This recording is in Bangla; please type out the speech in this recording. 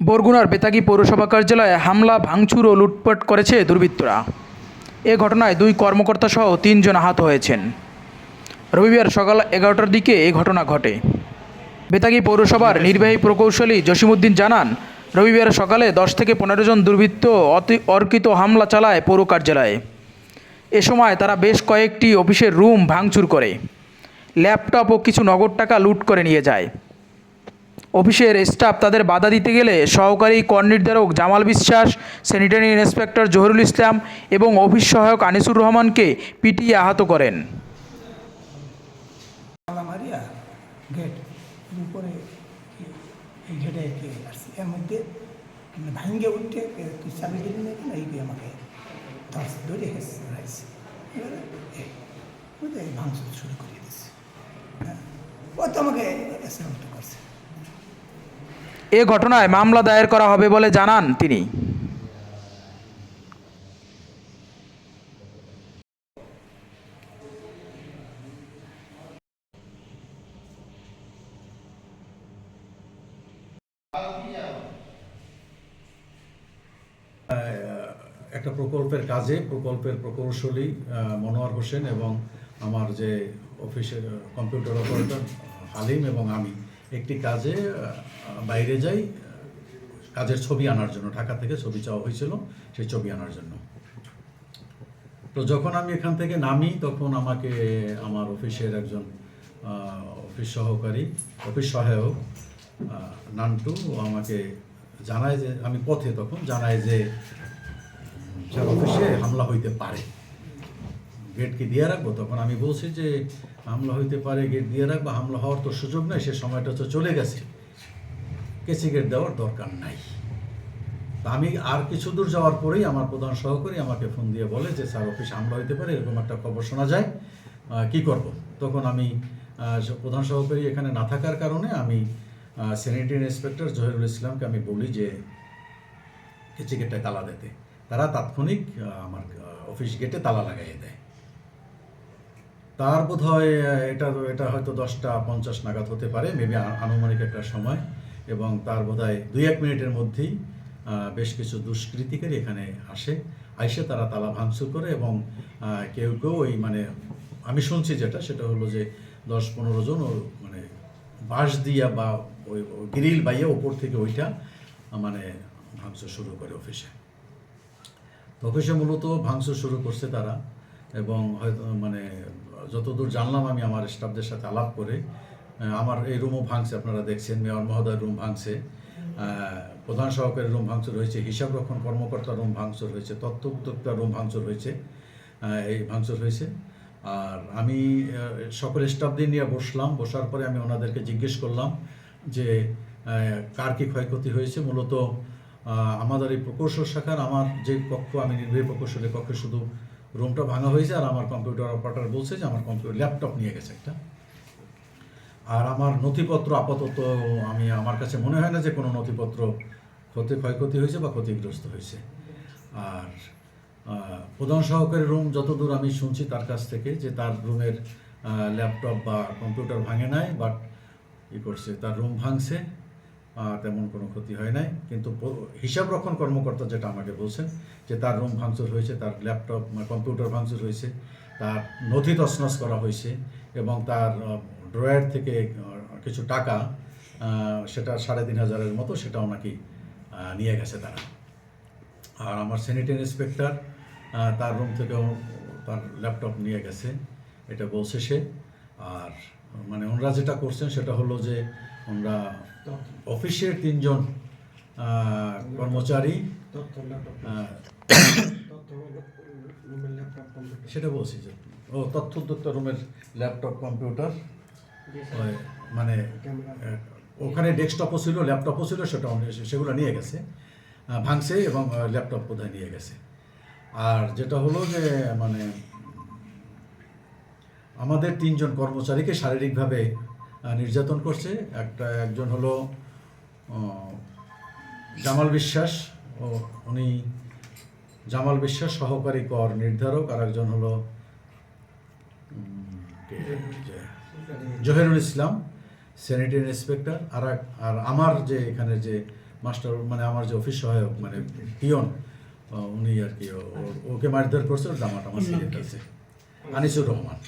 বরগুনার বেতাগী পৌরসভা কার্যালয়ে হামলা, ভাঙচুর ও লুটপাট করেছে দুর্বৃত্তরা। এ ঘটনায় দুই কর্মকর্তা সহ তিনজন আহত হয়েছেন। রবিবার সকাল এগারোটার দিকে এ ঘটনা ঘটে। বেতাগী পৌরসভার নির্বাহী প্রকৌশলী জসিমউদ্দিন জানান, রবিবার সকালে দশ থেকে পনেরো জন দুর্বৃত্ত অতি অর্কিত হামলা চালায় পৌর কার্যালয়ে। এ সময় তারা বেশ কয়েকটি অফিসের রুম ভাঙচুর করে। ল্যাপটপ ও কিছু নগদ টাকা লুট করে নিয়ে যায়। অফিসের স্টাফ তাদের বাধা দিতে গেলে সহকারী কর নির্ধারক জামাল বিশ্বাস, স্যানিটারি ইন্সপেক্টর জহুরুল ইসলাম এবং অফিস সহায়ক আনিসুর রহমানকে পিটিয়ে আহত করেন। মানে ভাঙ্গে হ্যাঁ ও তো আমাকে করছে। এ ঘটনায় মামলা দায়ের করা হবে বলে জানান তিনি। একটা প্রকল্পের কাজে, প্রকল্পের প্রকৌশলী মনোয়ার হোসেন এবং আমার যে অফিসের কম্পিউটার অপারেটর হালিম এবং আমি। একটি কাজে বাইরে যাই কাজের ছবি আনার জন্য, ঢাকা থেকে ছবি চাওয়া হয়েছিল, সেই ছবি আনার জন্য। তো যখন আমি এখান থেকে নামি, তখন আমাকে আমার অফিসের একজন অফিস সহকারী, অফিস সহায়ক নান্টু আমাকে জানায় যে, আমি পথে তখন জানায় যে অফিসে হামলা হইতে পারে। গেট কি দিয়ে রাখব, তখন আমি বলছি যে হামলা হইতে পারে গেট দিয়ে রাখব, হামলা হওয়ার তো সুযোগ নেই, সে সময়টা তো চলে গেছে। কেসি গেট দেওয়ার দরকার নাই। আমি আর কিছু দূর যাওয়ার পরেই আমার প্রধান সহকারী আমাকে ফোন দিয়ে বলে যে, স্যার অফিস হামলা হইতে পারে, এরকম একটা খবর শোনা যায় কি করব? তখন আমি প্রধান সহকারী এখানে না থাকার কারণে আমি স্যানিটারি ইন্সপেক্টর জহিরুল ইসলামকে আমি বলি যে কেচি গেটে তালা দিতে তারা তাৎক্ষণিক আমার অফিস গেটে তালা লাগাইয়ে দেয়। তার বোধ হয় এটা এটা হয়তো দশটা পঞ্চাশ নাগাদ হতে পারে মেবি আনুমানিক একটা সময়। এবং তার বোধ হয় দুই এক মিনিটের মধ্যেই বেশ কিছু দুষ্কৃতিকারী এখানে আসে। আইসে তারা তালা ভাঙচুর করে এবং কেউ কেউ ওই মানে আমি শুনছি যেটা, সেটা হলো যে দশ পনেরো জন মানে বাঁশ দিয়া বা ওই গ্রিল বাইয়ে ওপর থেকে ওইটা মানে ভাঙচুর শুরু করে অফিসে। অফিসে মূলত ভাঙচুর শুরু করছে তারা এবং হয়তো মানে যতদূর জানলাম আমি আমার স্টাফদের সাথে আলাপ করে আমার এই রুমও ভাঙছে, আপনারা দেখছেন, মেয়র মহোদয় রুম ভাঙছে প্রধান সহকারী রুম ভাঙচুর হয়েছে, হিসাব রক্ষণ কর্মকর্তা রুম ভাঙচুর হয়েছে, তথ্য উদ্যোক্তা রুম ভাঙচুর হয়েছে এই ভাঙচুর হয়েছে। আর আমি সকল স্টাফদের নিয়ে বসলাম, বসার পরে আমি ওনাদেরকে জিজ্ঞেস করলাম যে কার কী ক্ষয়ক্ষতি হয়েছে, মূলত আমাদের এই প্রকৌশল শাখার, আমার যে কক্ষ আমি নির্বাহী প্রকৌশলের কক্ষে শুধু রুমটা ভাঙা হয়েছে আর আমার কম্পিউটার অপারেটর বলছে যে আমার কম্পিউটার ল্যাপটপ নিয়ে গেছে একটা। আর আমার নথিপত্র আপাতত আমি, আমার কাছে মনে হয় না যে কোনো নথিপত্র ক্ষতি, ক্ষয়ক্ষতি হয়েছে বা ক্ষতিগ্রস্ত হয়েছে। আর প্রধান সহকারী রুম যতদূর আমি শুনছি তার কাছ থেকে যে তার রুমের ল্যাপটপ বা কম্পিউটার ভাঙে নাই বাট ই করছে, তার রুম ভাঙছে। তেমন কোনো ক্ষতি হয় নাই। কিন্তু প- হিসাব রক্ষণ কর্মকর্তা যেটা আমাকে বলছেন, যে তার রুম ভাঙচুর হয়েছে, তার ল্যাপটপ কম্পিউটার ভাঙচুর হয়েছে, তার নথি তছনছ করা হয়েছে এবং তার ড্রয়ার থেকে কিছু টাকা সেটা সাড়ে তিন হাজারের মতো সেটাও নাকি নিয়ে গেছে তারা। আর আমার স্যানিটারি ইন্সপেক্টর তার রুম থেকেও তার ল্যাপটপ নিয়ে গেছে, এটা বলছে সে। আর মানে ওনারা যেটা করছেন সেটা হলো যে ওনারা অফিসের তিনজন কর্মচারী সেটা বলছি যে, ও তথ্য উদ্যোক্তা রুমের ল্যাপটপ কম্পিউটার মানে ওখানে ডেস্কটপও ছিল, ল্যাপটপও ছিল, সেটা সেগুলো নিয়ে গেছে ভাঙছে এবং ল্যাপটপ বোধহয় নিয়ে গেছে। আর যেটা হলো যে মানে আমাদের তিনজন কর্মচারীকে শারীরিকভাবে নির্যাতন করছে। একটা একজন হলো জামাল বিশ্বাস ও উনি জামাল বিশ্বাস সহকারী কর নির্ধারক আর একজন হলো জহিরুল ইসলাম স্যানিটারি ইন্সপেক্টর আর এক- আর আমার যে এখানে যে মাস্টার মানে আমার যে অফিস সহায়ক মানে পিয়ন উনি আর কি ওকে মারধর করছে ওর জামাটা আমার ছিঁড়ে আছে আনিসুর রহমান।